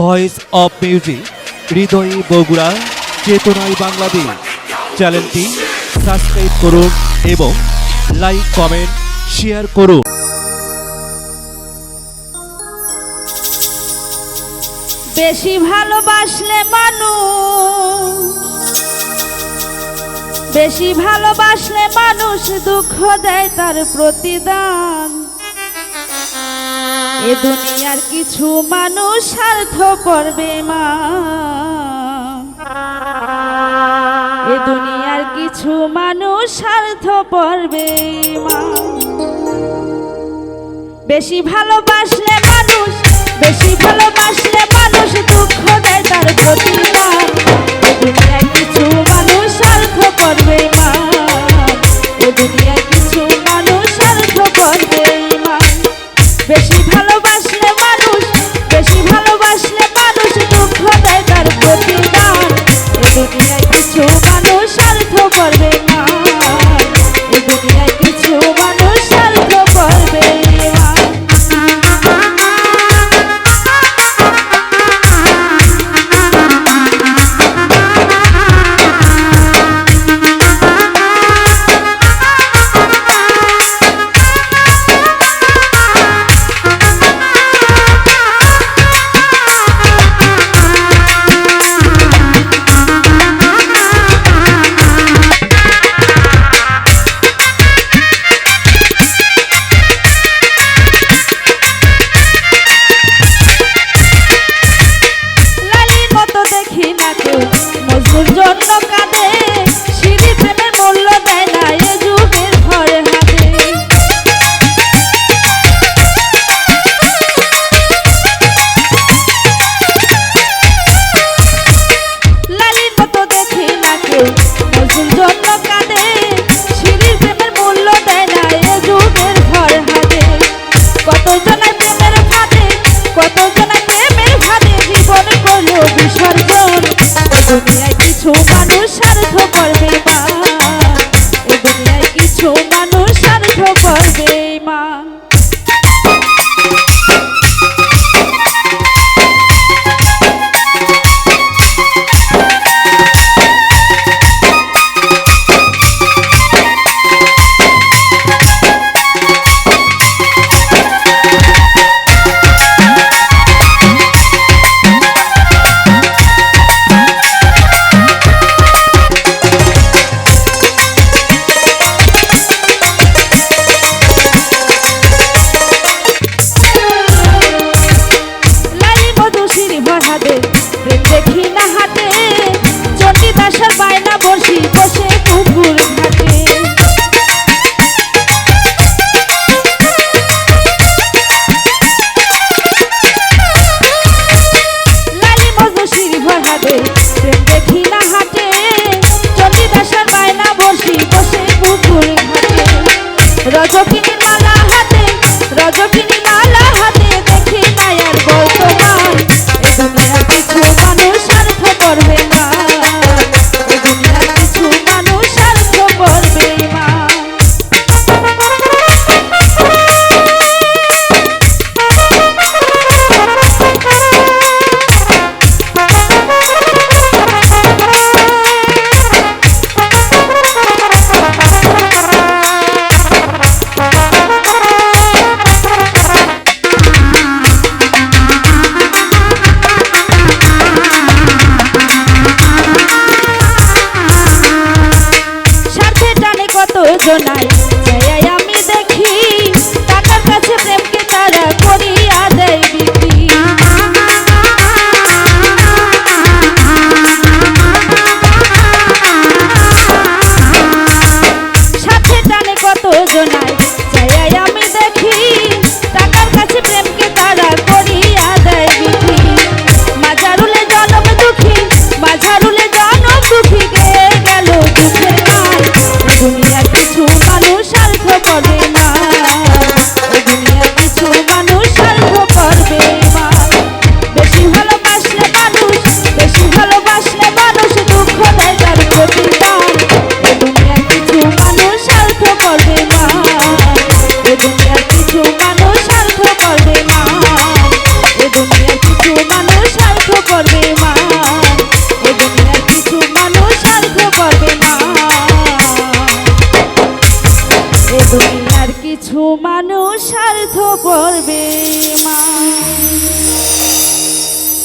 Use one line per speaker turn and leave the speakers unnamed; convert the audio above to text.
Voice of music হৃদয়ে বগুড়া চেতনায় বাংলাদেশ চ্যানেলটি সাবস্ক্রাইব করুন এবং লাইক কমেন্ট শেয়ার করুন।
বেশি ভালোবাসলে মানুষ, বেশি ভালোবাসলে মানুষ দুঃখ দেয় তার প্রতিদান। এ দুনিয়ার কিছু মানুষ স্বার্থ করবে মা। এ দুনিয়ার কিছু মানুষ স্বার্থ করবে মা। বেশি ভালোবাসলে মানুষ, বেশি ভালোবাসলে মানুষ দুঃখ দেয় তার প্রতিমা কিছু মানুষ স্বার্থ করবে বা এ দুনিয়ায় কিছু মানুষ দেখি দুজনাই। আমি দেখি টাকার কাছে প্রেম মানুষ স্বার্থ করবে মা।